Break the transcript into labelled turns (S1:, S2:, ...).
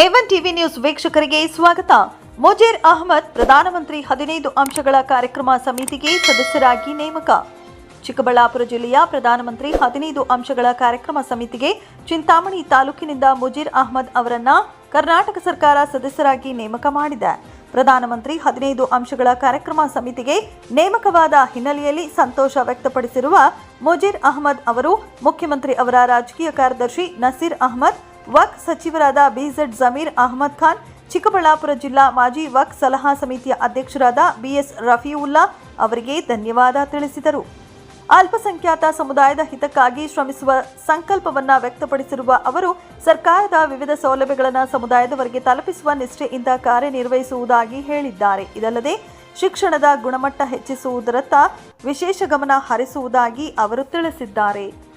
S1: A one TV news ವೀಕ್ಷಕರಿಗೆ ಸ್ವಾಗತ. ಮುಜೀರ್ ಅಹಮದ್, ಪ್ರಧಾನಮಂತ್ರಿ ಹದಿನೈದು ಅಂಶಗಳ ಕಾರ್ಯಕ್ರಮ ಸಮಿತಿಗೆ ಸದಸ್ಯರಾಗಿ ನೇಮಕ. ಚಿಕ್ಕಬಳ್ಳಾಪುರ ಜಿಲ್ಲೆಯ ಪ್ರಧಾನಮಂತ್ರಿ ಹದಿನೈದು ಅಂಶಗಳ ಕಾರ್ಯಕ್ರಮ ಸಮಿತಿಗೆ ಚಿಂತಾಮಣಿ ತಾಲೂಕಿನಿಂದ ಮುಜೀರ್ ಅಹಮದ್ ಅವರನ್ನ ಕರ್ನಾಟಕ ಸರ್ಕಾರ ಸದಸ್ಯರಾಗಿ ನೇಮಕ ಮಾಡಿದೆ. ಪ್ರಧಾನಮಂತ್ರಿ ಹದಿನೈದು ಅಂಶಗಳ ಕಾರ್ಯಕ್ರಮ ಸಮಿತಿಗೆ ನೇಮಕವಾದ ಹಿನ್ನೆಲೆಯಲ್ಲಿ ಸಂತೋಷ ವ್ಯಕ್ತಪಡಿಸಿರುವ ಮುಜೀರ್ ಅಹಮದ್ ಅವರು ಮುಖ್ಯಮಂತ್ರಿ ಅವರ ರಾಜಕೀಯ ಕಾರ್ಯದರ್ಶಿ ನಸೀರ್ ಅಹಮದ್ ವಕ್ ಸಚಿವರಾದ ಬಿಜೆಡ್ ಜಮೀರ್ ಅಹಮದ್ ಖಾನ್, ಚಿಕ್ಕಬಳ್ಳಾಪುರ ಜಿಲ್ಲಾ ಮಾಜಿ ವಕ್ ಸಲಹಾ ಸಮಿತಿಯ ಅಧ್ಯಕ್ಷರಾದ ಬಿಎಸ್ ರಫೀವುಲ್ಲಾ ಅವರಿಗೆ ಧನ್ಯವಾದ ತಿಳಿಸಿದರು. ಅಲ್ಪಸಂಖ್ಯಾತ ಸಮುದಾಯದ ಹಿತಕ್ಕಾಗಿ ಶ್ರಮಿಸುವ ಸಂಕಲ್ಪವನ್ನು ವ್ಯಕ್ತಪಡಿಸಿರುವ ಅವರು, ಸರ್ಕಾರದ ವಿವಿಧ ಸೌಲಭ್ಯಗಳನ್ನು ಸಮುದಾಯದವರೆಗೆ ತಲುಪಿಸುವ ನಿಷ್ಠೆಯಿಂದ ಕಾರ್ಯನಿರ್ವಹಿಸುವುದಾಗಿ ಹೇಳಿದ್ದಾರೆ. ಇದಲ್ಲದೆ, ಶಿಕ್ಷಣದ ಗುಣಮಟ್ಟ ಹೆಚ್ಚಿಸುವುದರತ್ತ ವಿಶೇಷ ಗಮನ ಹರಿಸುವುದಾಗಿ ಅವರು ತಿಳಿಸಿದ್ದಾರೆ.